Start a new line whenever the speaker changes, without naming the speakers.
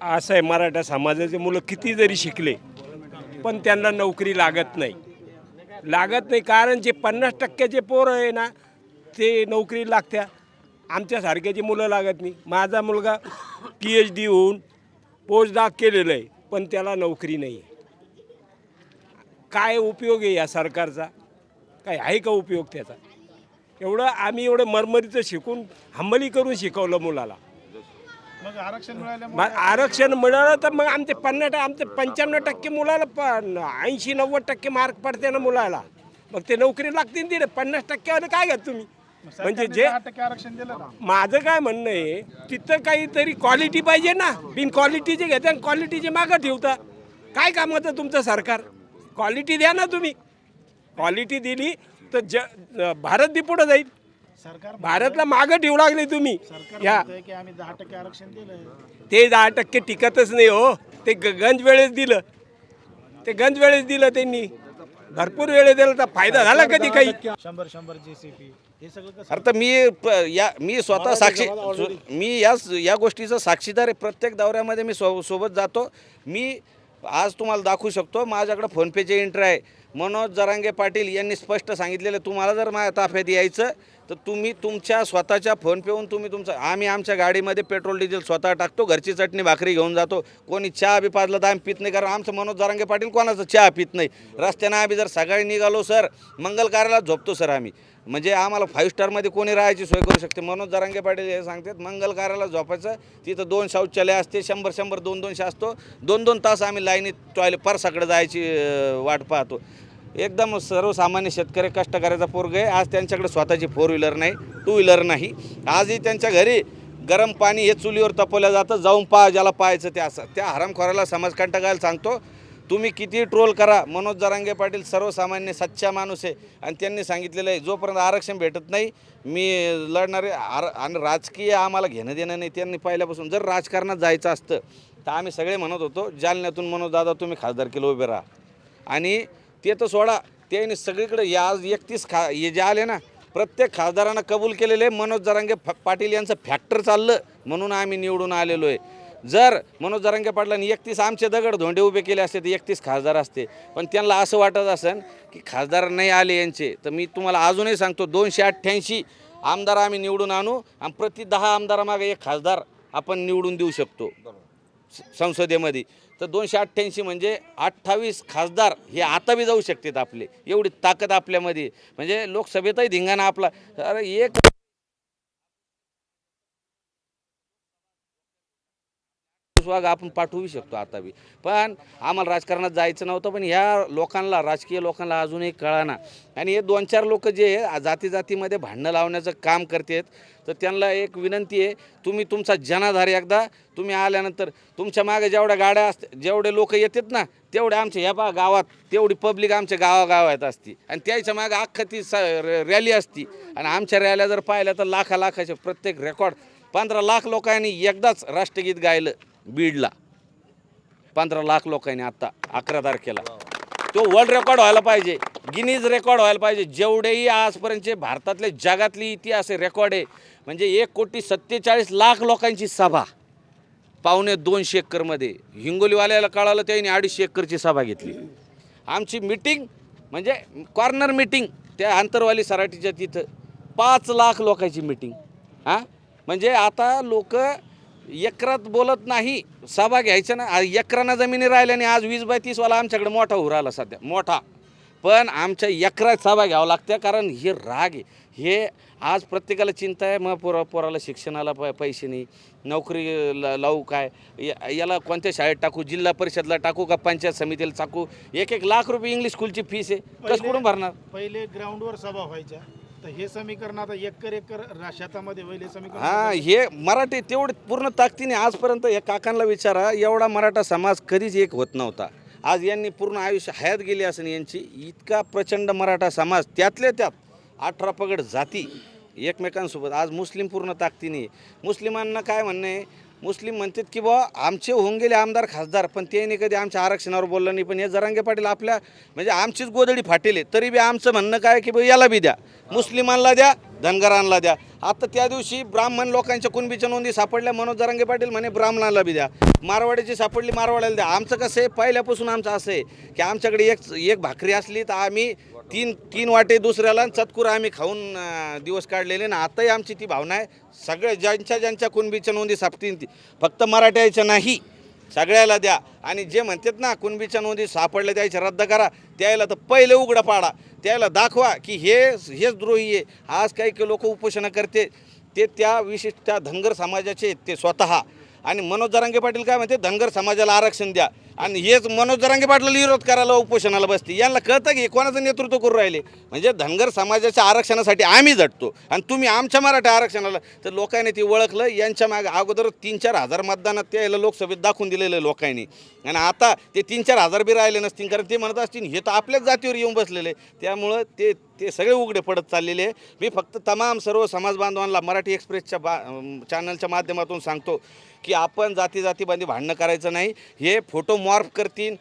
असं आहे मराठा समाजाचे मुलं किती जरी शिकले पण त्यांना नोकरी लागत नाही. लागत नाही कारण जे पन्नास टक्क्याचे पोरं आहे ना ते नोकरी लागत्या. आमच्यासारख्याची मुलं लागत नाही. माझा मुलगा पी एच डी होऊन पोस्ट केलेलं आहे पण त्याला नोकरी नाही काय उपयोग आहे या सरकारचा? काय आहे का उपयोग त्याचा? एवढं आम्ही एवढं मरमरीचं शिकून हंबली करून शिकवलं मुलाला.
मग आरक्षण
मिळालं तर मग आमचे पन्नास आमचे पंच्याण्णव टक्के मुलाला पण ऐंशी नव्वद टक्के मार्क पडते ना मुलाला. मग ते नोकरी लागते तिथे. पन्नास टक्क्यावर काय घ्या तुम्ही? म्हणजे जे
आरक्षण दिलं
माझं काय म्हणणं आहे तिथं काहीतरी क्वालिटी पाहिजे ना. बिन क्वालिटीचे घेते आणि क्वालिटीचे मागं ठेवता. काय कामाचं तुमचं सरकार? क्वालिटी द्या ना तुम्ही. क्वालिटी दिली तर ज भारत बी पुढं जाईल. भारतला मागं ठेवू लागले तुम्ही.
सरकार
या. ते दहा टक्के टिकतच नाही हो. ते ग- गंज वेळेस दिलं. ते गंज वेळेस दिलं त्यांनी. भरपूर वेळेस दिलं. तर फायदा झाला कधी काही?
शंभर शंभर जेसीपी हे सगळं कसं
अरे तर मी प- या मी स्वतः साक्षी मी या या गोष्टीचा साक्षीदार आहे. प्रत्येक दौऱ्यामध्ये मी सो सोबत जातो. मी आज तुम्हाला दाखवू शकतो. माझ्याकडे फोनपेचे एंट्री आहे. मनोज जरांगे पाटील यांनी स्पष्ट सांगितलेलं तुम्हाला जर माझ्या ताफ्यात यायचं तर तुम्ही तुमच्या स्वतःच्या फोनपेहून तुम्ही तुमचं आम्ही आमच्या गाडीमध्ये पेट्रोल डिझेल स्वतः टाकतो घरची चटणी भाकरी घेऊन जातो. कोणी चहा बी पाजलं तर आम्ही पित नाही कारण आमचं मनोज जरांगे पाटील कोणाचं चहा पित नाही. रस्त्यानं आम्ही जर सकाळी निघालो सर मंगल कार्याला झोपतो सर आम्ही. म्हणजे आम्हाला फाईव्ह स्टारमध्ये कोणी राहायची सोय करू शकते. मनोज जरांगे पाटील हे सांगतात मंगल कार्याला झोपायचं तिथं दोन शौचालय असते शंभर शंभर दोन दोनशे असतो. दोन दोन तास आम्ही लाईनीत टॉयलेट परसाकडे जायची वाट पाहतो. एकदम सर्वसामान्य शेतकरी कष्टकऱ्याचा पोरग आहे. आज त्यांच्याकडे स्वतःची फोर व्हीलर नाही टू व्हीलर नाही. आजही त्यांच्या घरी गरम पाणी हे चुलीवर तपवलं जातं जाऊन पा ज्याला पाहायचं ते असं. त्या हरामखोराला समाजकंटकाला सांगतो तुम्ही किती ट्रोल करा मनोज जरांगे पाटील सर्वसामान्य सच्चा माणूस आहे. आणि त्यांनी सांगितलेलं आहे जोपर्यंत आरक्षण भेटत नाही मी लढणारे आर आणि राजकीय आम्हाला घेणं देणं नाही. त्यांनी पहिल्यापासून जर राजकारणात जायचं असतं तर आम्ही सगळे म्हणत होतो जालन्यातून मनोज दादा तुम्ही खासदारकीला उभे राहा. आणि ते तर सोडा. त्याने सगळीकडे या आज एकतीस खा हे जे आले ना प्रत्येक खासदारांना कबूल केलेले मनोज जरांगे फ- पाटील यांचं फॅक्टर चाललं म्हणून आम्ही निवडून आलेलो आहे. जर मनोज जरांगे पाटलांनी एकतीस आमचे दगड धोंडे उभे केले असते तर एकतीस खासदार असते. पण त्यांना असं वाटत असेल की खासदार नाही आले यांचे तर मी तुम्हाला अजूनही सांगतो दोनशे अठ्ठ्याऐंशी आमदार आम्ही निवडून आणू आणि प्रति दहा आमदारामागे एक खासदार आपण निवडून देऊ शकतो. संसदेमध्ये. तर दोनशे अठ्ठ्याऐंशी म्हणजे अठ्ठावीस खासदार हे आता बी जाऊ शकतात आपले. एवढी ताकद आपल्यामध्ये. म्हणजे लोकसभेतही धिंगाणा आपला. अरे एक वाघ आपण पाठवू शकतो आता बी. पण आम्हाला राजकारणात जायचं नव्हतं पण ह्या लोकांना राजकीय लोकांना अजूनही कळाना. आणि हे दोन चार लोक जे जाती जातीमध्ये भांडणं लावण्याचं काम करतात तर त्यांना एक विनंती आहे तुम्ही तुमचा जनाधार एकदा तुम्ही आल्यानंतर तुमच्या मागे जेवढ्या गाड्या असत जेवढे लोक येतात ना तेवढे आमच्या ह्या बा गावात तेवढी पब्लिक आमच्या गावागावात असती. आणि त्याच्यामागे अख्खा ती स रॅली असती. आणि आमच्या रॅल्या जर पाहिल्या तर लाखा लाखाचे प्रत्येक रेकॉर्ड पंधरा लाख लोकांनी एकदाच राष्ट्रगीत गायलं. बीडला. पंधरा लाख लोकांनी आत्ता अकरा तारखेला. तो वर्ल्ड रेकॉर्ड व्हायला पाहिजे. गिनीज रेकॉर्ड व्हायला पाहिजे. जेवढेही आजपर्यंतचे भारतातले जगातली इतिहास रेकॉर्ड आहे म्हणजे एक कोटी सत्तेचाळीस लाख लोकांची सभा. पावणे दोनशे एकरमध्ये हिंगोलीवाल्याला कळालं त्यांनी अडीचशे एकरची सभा घेतली. आमची मिटिंग म्हणजे कॉर्नर मिटिंग त्या आंतरवाली सराटीच्या तिथं पाच लाख लोकांची मिटिंग हां? म्हणजे आता लोक एकरात बोलत नाही. सभा घ्यायच्या ना. एकरानं जमिनी राहिल्याने आज वीस बाय तीसवाला आमच्याकडे मोठा उभा राहिला सध्या. मोठा. पण आमच्या एकरात सभा घ्यावं लागत्या कारण हे राग आहे. हे आज प्रत्येकाला चिंता आहे. मग पोरा पोराला शिक्षणाला प पैसे नाही. नोकरी ला- लावू काय? या- याला कोणत्या शाळेत टाकू? जिल्हा परिषदला टाकू का पंचायत समितीला टाकू? एक एक लाख रुपये इंग्लिश स्कूलची फीस आहे. कसं कुठून भरणार?
पहिले ग्राउंडवर सभा व्हायच्या. तर हे समीकरण आता एकर एकर शेतामध्ये होईल हे समीकरण
हा हे मराठी तेवढे पूर्ण ताकदीने आजपर्यंत या काकांना विचारा एवढा मराठा समाज कधीच एक होत नव्हता आज यांनी पूर्ण आयुष्य हयात गेली असेल यांची इतका प्रचंड मराठा समाज त्यातल्या त्यात अठरा पगड जाती एकमेकांसोबत आज मुस्लिम पूर्ण ताकदीने. मुस्लिमांना काय म्हणणं आहे मुस्लिम म्हणतात की बुवा आमचे होऊन गेले आमदार खासदार पण त्यांनी कधी आमच्या आरक्षणावर बोललं नाही. पण हे जरांगे पाटील आपल्या म्हणजे आमचीच गोदडी फाटेल आहे. तरी बी आमचं म्हणणं काय की बा याला बी द्या. मुस्लिमांना द्या धनगरांना द्या. आता त्या दिवशी ब्राह्मण लोकांच्या कुणबीच्या नोंदी सापडल्या मनोज जरांगे पाटील म्हणे ब्राह्मणाला बी द्या. मारवाड्याची सापडली मारवाड्याला द्या. आमचं कसं आहे पहिल्यापासून आमचं असं आहे की आमच्याकडे एक एक भाकरी असली तर आम्ही तीन तीन वाटे दुसऱ्याला चतकुर आम्ही खाऊन दिवस काढलेले ना. आताही आमची ती भावना आहे. सगळ्या ज्यांच्या ज्यांच्या कुणबीच्या नोंदी सापतील ती. फक्त मराठ्याच्या नाही सगळ्याला द्या. आणि जे म्हणतात ना कुणबीच्या नोंदी सापडल्या द्यायच्या रद्द करा. त्याला तर पहिले उघडं पाडा. त्याला दाखवा की हे हेच द्रोही आहे. आज काही लोक उपोषणं करते. ते त्या विशिष्ट त्या धनगर समाजाचे ते स्वतः. आणि मनोज जरांगे पाटील काय म्हणते धनगर समाजाला आरक्षण द्या. आणि हेच मनोज जरांगे पाटलाला विरोध करायला उपोषणाला बसते. यांना कळतं की कोणाचं नेतृत्व करू राहिले? म्हणजे धनगर समाजाच्या आरक्षणासाठी आम्ही झटतो आणि तुम्ही आमच्या मराठा आरक्षणाला तर लोकांनी ते ओळखलं. यांच्या मागे अगोदर तीन चार हजार मतदानात ते लोकसभेत दाखवून दिलेलं लोकांनी. आणि आता ते तीन चार हजार बी राहिले नसतील कारण ते म्हणत असतील हे तर आपल्याच जातीवर येऊन बसलेले त्यामुळं ते ते सगळे उघडे पडत चाललेले आहे मी फक्त तमाम सर्व समाज बांधवांना मराठी एक्सप्रेसच्या बा चॅनलच्या माध्यमातून सांगतो की आपण जाती जातीबांधी भांडणं करायचं नाही. हे फोटो मॉर्फ करतील.